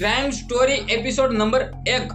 Crime story episode number એક.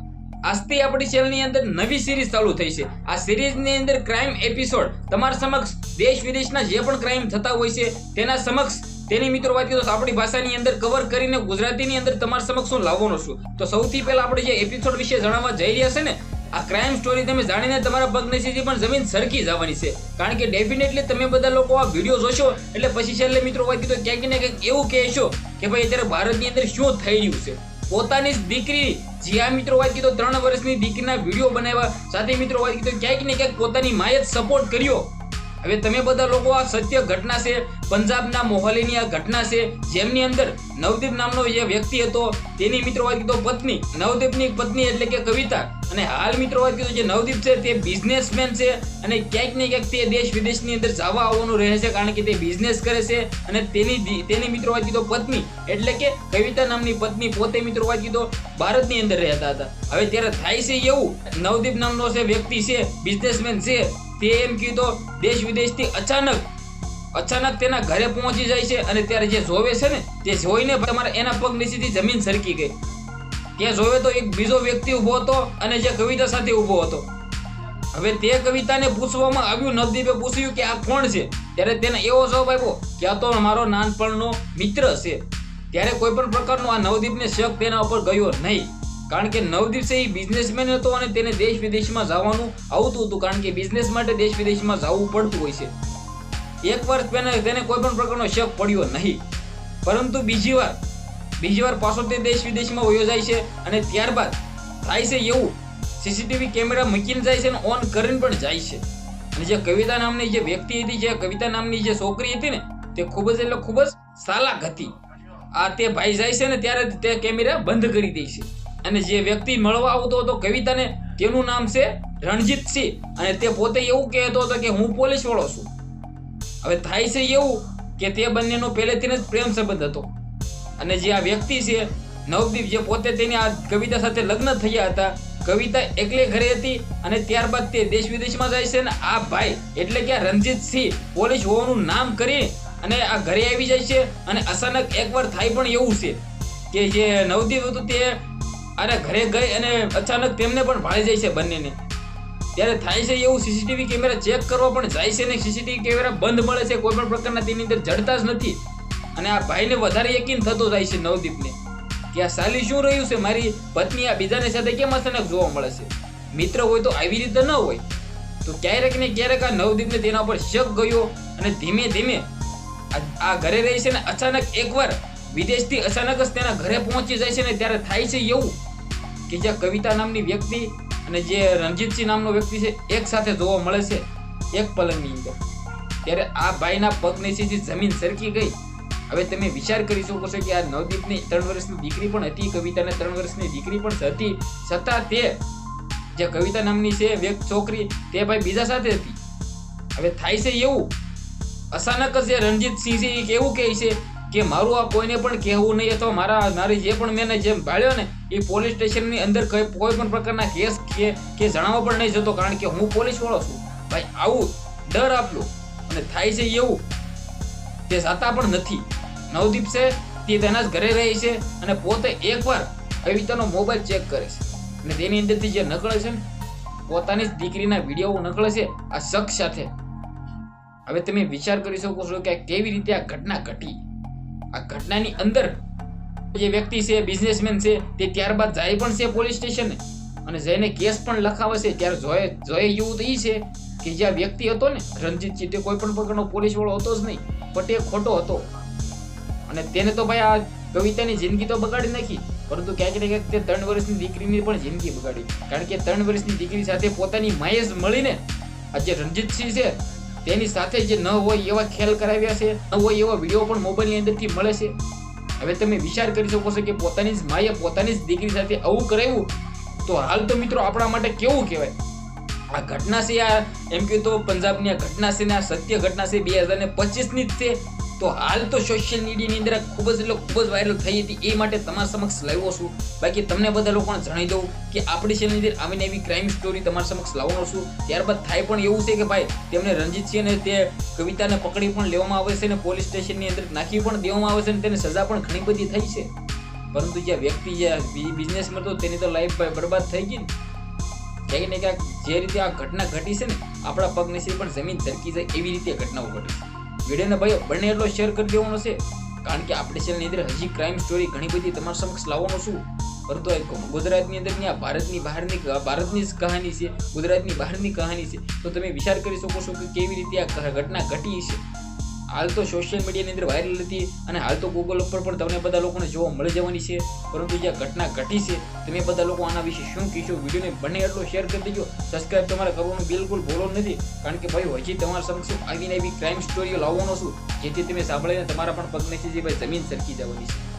આજથી આપણી ચેનલની અંદર નવી સિરીઝ ચાલુ થઈ છે. આ સિરીઝની અંદર ક્રાઇમ એપિસોડ તમારા સમક્ષ દેશ વિદેશના જે પણ ક્રાઇમ થતા હોય છે, તેના સમક્ષ, તેની મિત્રો વાત કરીએ તો આપણી ભાષાની અંદર કવર કરીને ગુજરાતીની અંદર તમારા સમક્ષ હું લાવવાનો છું. તો સૌથી પહેલા આપણે જે એપિસોડ વિશે જણાવવા જઈ રહ્યા છે ને, આ ક્રાઇમ સ્ટોરી તમે જાણીને તમારા પગ નીચેથી પણ જમીન સરકી જવાની છે. કારણ કે ડેફિનેટલી તમે બધા લોકો આ વીડિયો જોશો, એટલે પછી છેલ્લે મિત્રો વાત કીધું ક્યાંક ને ક્યાંક એવું કહેશો કે ભાઈ અત્યારે ભારતની અંદર શું થઈ રહ્યું છે? પોતાની જ દીકરી. જ્યાં મિત્રો વાત કીધો ત્રણ વર્ષની દીકરીના વીડિયો બનાવ્યા. સાથે મિત્રો વાત કીધો ક્યાંક ને ક્યાંક પોતાની માએ જ સપોર્ટ કર્યો. હવે તમે બધા લોકો આ સત્ય ઘટના છે, પંજાબના મોહાલીની આ ઘટના છે, જેમની અંદર નવદીપ નામનો જે વ્યક્તિ હતો, તેની મિત્રો વાત કીધો પત્ની. નવદીપની પત્ની એટલે કે કવિતા. અને હાલ મિત્રો વાત કીધું જે નવદીપ છે, તે બિઝનેસમેન છે અને ક્યાંક ને ક્યાંક તે દેશ વિદેશની અંદર જવા આવવાનું રહે છે, કારણ કે તે બિઝનેસ કરે છે અને તેની તેની મિત્રો વાત કીધો પત્ની. એટલે કે કવિતા નામની પત્ની પોતે મિત્રો વાત કીધો ભારતની અંદર રહેતા હતા. હવે ત્યારે થાય છે એવું. નવદીપ નામનો છે વ્યક્તિ છે બિઝનેસમેન છે તે એમ કીધો, દેશ વિદેશથી અચાનક અચાનક તેના ઘરે પહોંચી જાય છે અને ત્યારે જે જોવે છે ને, તે જોઈને તમારા એના પગ નીચેથી જમીન સરકી ગઈ. ત્યાં જોવે તો એક બીજો વ્યક્તિ ઊભો હતો અને જે કવિતા સાથે ઊભો હતો. હવે તે કવિતાને પૂછવામાં આવ્યું, નવદીપે પૂછ્યું કે આ કોણ છે? ત્યારે તેને એવો જવાબ આપ્યો કે આ તો મારો નાનપણનો મિત્ર છે. ત્યારે કોઈ પણ પ્રકારનો આ નવદીપને શક તેના ઉપર ગયો નહીં. કારણ કે નવદીપ છે એ બિઝનેસમેન હતો અને તેને દેશ વિદેશમાં જવાનું આવતું હતું, કારણ કે બિઝનેસ માટે દેશ વિદેશમાં જવું પડતું હોય છે. એક વર્ષ પહેલાં તેને કોઈ પણ પ્રકારનો શક પડ્યો નહીં. પરંતુ બીજી વાર બીજી વાર પાછો તે દેશ વિદેશમાં વયો જાય છે અને ત્યારબાદ થાય છે એવું. સીસીટીવી કેમેરા મૂકીને જાય છે અને ઓન કરીને પણ જાય છે. અને જે કવિતા નામની જે વ્યક્તિ હતી, જે કવિતા નામની જે છોકરી હતી ને, તે ખૂબ જ એટલે ખૂબ જ સાલાક હતી. આ તે ભાઈ જાય છે ને ત્યારે તે કેમેરા બંધ કરી દે છે. અને જે વ્યક્તિ મળવા આવતો હતો કવિતાને, તેનું નામ છે રણજીત સિંહ અને તે પોતે એવું કહેતો હતો કે હું પોલીસ વાળો છું. હવે થાય છે એવું કે તે બંનેનો પહેલેથી જ પ્રેમ સંબંધ હતો. અને જે આ વ્યક્તિ છે, નવદીપ, જે પોતે તેની આ કવિતા સાથે લગ્ન થયા હતા, કવિતા એકલે ઘરે હતી અને ત્યારબાદ તે દેશ વિદેશમાં જાય છે અને આ ભાઈ એટલે કે આ રણજીત સિંહ પોલીસ હોવાનું નામ કરી અને આ ઘરે આવી જાય છે અને અચાનક એકવાર થાય પણ એવું છે કે જે નવદીપ હતું તે અરે ઘરે ગઈ અને અચાનક તેમને પણ ભાળી જાય છે બંનેને. ત્યારે થાય છે એવું સીસીટીવી કેમેરા ચેક કરવા પણ જાય છે ને સીસીટીવી કેમેરા બંધ મળે છે, કોઈ પણ પ્રકારના તેની અંદર જડતા જ નથી. અને આ ભાઈને વધારે યકીન થતો જાય છે નવદીપને. કે આ સાલી શું રહ્યું છે? મારી પત્ની આ બીજાને સાથે કેમ અચાનક જોવા મળે છે? મિત્ર હોય તો આવી રીતે ન હોય. તો ક્યારેક ને ક્યારેક આ નવદીપને તેના પર શક ગયો અને ધીમે ધીમે આ- ઘરે રહી છે ને અચાનક એકવાર વિદેશથી અચાનક જ તેના ઘરે પહોંચી જાય છે ને ત્યારે થાય છે એવું કે જે કવિતા નામની વ્યક્તિ અને જે રણજીતસિંહ નામનો વ્યક્તિ છે, એક સાથે જોવા મળે છે, એક પલંગની અંદર. ત્યારે આ ભાઈના પગ નીચેથી જમીન સરકી ગઈ, હવે તમે વિચાર કરી શકો છો કે આ નવદીપની ત્રણ વર્ષની દીકરી પણ હતી, કવિતાને ત્રણ વર્ષની દીકરી પણ હતી. છતાં તે જે કવિતા નામની છે, વ્યક્ત છોકરી, તે ભાઈ બીજા સાથે હતી. હવે થાય છે એવું. અચાનક જ રણજીતસિંહ સિંહ છે કેવું કહે છે કે મારું આ કોઈને પણ કહેવું નહીં, અથવા મારા, મારી જે પણ મેં જેમ ભાળ્યો ને, એ પોલીસ સ્ટેશનની અંદર કઈ પણ પ્રકારના કેસ કે કે જણાવવા પણ નહીં જતો, કારણ કે હું પોલીસ વાળો છું. ભાઈ, આવું ડર આપ્યો અને થાય છે એવું, તે જાતા પણ નથી. નવદીપ છે, તે તેના જ ઘરે રહે છે અને પોતે એકવાર કવિતાનો મોબાઈલ ચેક કરે છે. અને તેની અંદરથી જે નકળે છે પોતાની જ દીકરીના વીડિયો નકળે છે, આ શખ્સ સાથે. હવે તમે વિચાર કરી શકો છો કે કેવી રીતે આ ઘટના ઘટી. આ ઘટનાની અંદર જે વ્યક્તિ છે બિઝનેસમેન છે, તે ત્યારબાદ જાય પણ છે પોલીસ સ્ટેશને અને જઈને કેસ પણ લખાવે છે. ત્યારે જોયે જોયે એવું તો એ છે કે જે વ્યક્તિ હતો ને રણજીતજી તે કોઈ પણ પ્રકારનો પોલીસ વાળો હતો જ નહીં, પણ તે ખોટો હતો. અને તેને તો ભાઈ આ કવિતાની જિંદગી તો બગાડી નાખી, પરંતુ ક્યાંક ને ક્યાંક તે ત્રણ વર્ષની દીકરીની પણ જિંદગી બગાડી. કારણ કે ત્રણ વર્ષની દીકરી સાથે પોતાની માએ મળીને આ જે રણજીતસિંહ છે તેની સાથે જે ન હોય એવા ખેલ કરાવ્યા છે, ન હોય એવા વીડિયો પણ મોબાઈલની અંદરથી મળે છે. હવે તમે વિચાર કરી શકો છો કે પોતાની જ માએ પોતાની જ દીકરી સાથે આવું કરાવ્યું, તો હાલ તો મિત્રો આપણા માટે કેવું કહેવાય? આ ઘટના છે, આ એમ કહ્યું તો પંજાબની આ ઘટના છે ને આ સત્ય ઘટના છે, બે હજાર ને પચીસની જ છે. તો હાલ તો સોશિયલ મીડિયાની અંદર ખૂબ જ એટલે ખૂબ જ વાયરલ થઈ હતી. એ માટે તમારા સમક્ષ લાવ્યો છું. બાકી તમને બધા લોકોને જણાવી દઉં કે આપણી ચેનલની અંદર આવીને એવી ક્રાઇમ સ્ટોરી તમારા સમક્ષ લાવવાનો છું. ત્યારબાદ થાય પણ એવું છે કે ભાઈ, તેમને રણજીતસિંહ અને તે કવિતાને પકડી પણ લેવામાં આવે છે અને પોલીસ સ્ટેશનની અંદર નાખી પણ દેવામાં આવે છે અને તેને સજા પણ ઘણી બધી થઈ છે. પરંતુ જે વ્યક્તિ જે બિઝનેસમાં તો તેની તો લાઈફ બરબાદ થઈ ગઈ ને. ક્યાંક ને ક્યાંક જે રીતે આ ઘટના ઘટી છે ને, આપણા પગ નીચે પણ જમીન ધરકી જાય એવી રીતે ઘટનાઓ ઘટી છે. વિડીયોને ભાઈઓ બંને એટલો શેર કરી દેવાનો છે. કારણ કે આપણે ચેનલની અંદર હજી ક્રાઇમ સ્ટોરી ઘણી બધી તમારા સમક્ષ લાવવાનો છું. પરંતુ ગુજરાતની અંદર ત્યાં ભારતની બહારની ભારતની જ કહાની છે. ગુજરાતની બહારની કહાની છે. તો તમે વિચાર કરી શકો છો કે કેવી રીતે આ ઘટના ઘટી છે. હાલ તો સોશિયલ મીડિયાની અંદર વાયરલ હતી અને હાલ તો ગૂગલ ઉપર પણ તમને બધા લોકોને જોવા મળી જવાની છે. પરંતુ જે ઘટના ઘટી છે, તમે બધા લોકો આના વિશે શું કહીશો? વિડીયોને બને એટલો શેર કરી દેજો. સબસ્ક્રાઇબ તમારે કરવાનું બિલકુલ ભૂલો નથી. કારણ કે ભાઈ, હજી તમારા સમક્ષ આવીને એવી ક્રાઇમ સ્ટોરીઓ લાવવાનો છું, જેથી તમે સાંભળીને તમારા પણ પગને છે જે ભાઈ જમીન સરકી જવાની છે.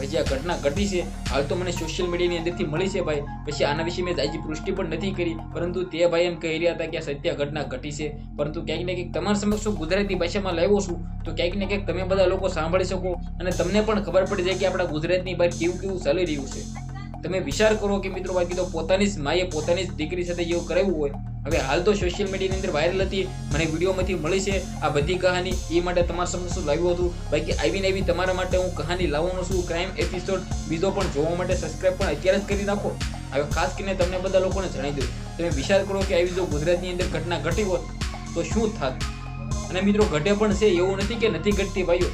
હવે જે આ ઘટના ઘટી છે, હાલ તો મને સોશિયલ મીડિયાની અંદરથી મળી છે ભાઈ. પછી આના વિશે મેં હજી પુષ્ટિ પણ નથી કરી. પરંતુ તે ભાઈ એમ કહી રહ્યા હતા કે આ સત્ય ઘટના ઘટી છે. પરંતુ ક્યાંક ને ક્યાંક તમારા સમક્ષ હું ગુજરાતી ભાષામાં લાવ્યો છું. તો ક્યાંક ને ક્યાંક તમે બધા લોકો સાંભળી શકો. અને તમને પણ ખબર પડી જાય કે આપણા ગુજરાતની બહાર કેવું કેવું ચાલી રહ્યું છે. તમે વિચાર કરો કે મિત્રો બાકી તો પોતાની જ માએ પોતાની જ દીકરી સાથે જેવું કરાવ્યું હોય. હવે હાલ તો સોશિયલ મીડિયાની અંદર વાયરલ હતી, મને વિડીયોમાંથી મળી છે આ બધી કહાની, એ માટે તમારા સમક્ષ લાવ્યું હતું? બાકી આવીને આવી તમારા માટે હું કહાની લાવવાનો છું ક્રાઇમ એપિસોડ બીજો પણ જોવા માટે સબસ્ક્રાઇબ પણ અત્યારે જ કરી નાખો. હવે ખાસ કરીને તમને બધા લોકોને જણાવી દઉં. તમે વિચાર કરો કે આવી જો ગુજરાતની અંદર ઘટના ઘટી હોત, તો શું થાત? અને મિત્રો ઘટે પણ છે, એવું નથી કે નથી ઘટતી ભાઈઓ.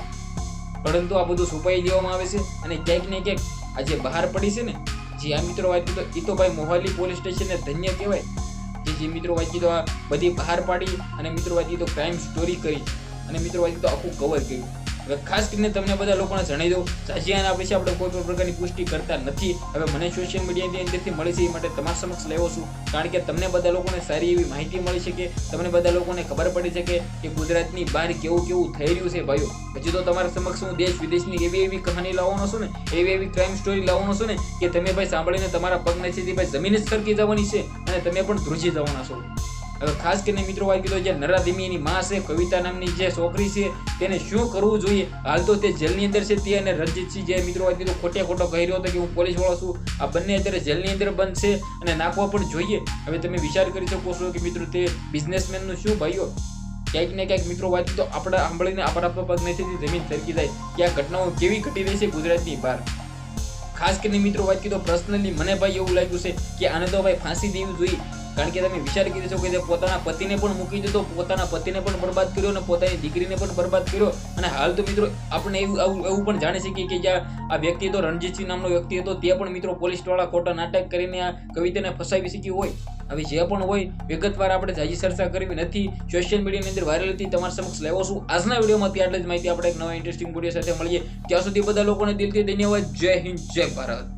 પરંતુ આ બધું છુપાઈ દેવામાં આવે છે અને ક્યાંક ને ક્યાંક આજે બહાર પડી છે ને, જે આ મિત્રો વાત એ તો ભાઈ મોહાલી પોલીસ સ્ટેશનને ધન્ય કહેવાય. જે જે મિત્રો વાંચી તો બધી બહાર પાડી અને મિત્રો વાંચી તો ક્રાઇમ સ્ટોરી કરી. અને મિત્રો વાંચી તો આખું કવર કર્યું. ખાસ કરીને તમને બધા લોકોને જણાવી દઉં સાજી આના પછી આપણે કોઈ પણ પ્રકારની પુષ્ટિ કરતા નથી. હવે મને સોશિયલ મીડિયાની અંદરથી મળી છે એ માટે તમારા સમક્ષ લેવો છું. કારણ કે તમને બધા લોકોને સારી એવી માહિતી મળી છે કે તમને બધા લોકોને ખબર પડી છે કે કે ગુજરાતની બહાર કેવું કેવું થઈ રહ્યું છે ભાઈઓ. હજી તો તમારા સમક્ષ હું દેશ વિદેશની એવી એવી કહાની લાવવાનો છું ને, એવી એવી ક્રાઇમ સ્ટોરી લાવવાનો છું ને, કે તમે ભાઈ સાંભળીને તમારા પગ નથી ભાઈ જમીન જ સરકી જવાની છે અને તમે પણ ધ્રુજી જવાના છો. ખાસ કરીને મિત્રો વાત કીધો જે નરાધીમીની માં છે, કવિતા નામની જે છોકરી છે, તેને શું કરવું જોઈએ? હાલ તો તે જેલની અંદર છે તે અને રણજીતસિંહ જે મિત્રો વાત કીધું ખોટે ખોટો કહી રહ્યો હતો કે હું પોલીસ વાળો છું. આ બંને અત્યારે જેલની અંદર બંધ છે અને નાખવા પણ જોઈએ. હવે તમે વિચાર કરી શકો છો કે મિત્રો તે બિઝનેસમેનનું શું ભાઈઓ? ક્યાંક ને ક્યાંક મિત્રો વાત તો આપણા સાંભળીને આપણા પગ નથી જમીન સરકી જાય. કે આ ઘટનાઓ કેવી ઘટી રહી છે ગુજરાતની બહાર? ખાસ કરીને મિત્રો વાત કીધો પર્સનલી મને ભાઈ એવું લાગ્યું છે કે આને તો ભાઈ ફાંસી દેવી જોઈએ. કારણ કે તમે વિચાર કરી શકો કે પોતાના પતિને પણ મૂકી દીધો, પોતાના પતિને પણ બરબાદ કર્યો અને પોતાની દીકરીને પણ બરબાદ કર્યો. અને હાલ તો મિત્રો આપણે એવું એવું એવું પણ જાણી શકીએ કે જ્યાં આ વ્યક્તિ હતો રણજીતસિંહ નામનો વ્યક્તિ હતો, તે પણ મિત્રો પોલીસવાળા ખોટા નાટક કરીને આ કવિતાને ફસાવી શકી હોય. હવે જે પણ હોય, વિગતવાર આપણે જાજી ચર્ચા કરવી નથી. સોશિયલ મીડિયાની અંદર વાયરલ હતી, તમારા સમક્ષ લેવો છું. આજના વિડીયોમાંથી આટલી જ માહિતી. આપણે એક નવા ઇન્ટરેસ્ટિંગ વીડિયો સાથે મળીએ. ત્યાં સુધી બધા લોકોને દિલથી ધન્યવાદ. જય હિન્દ, જય ભારત.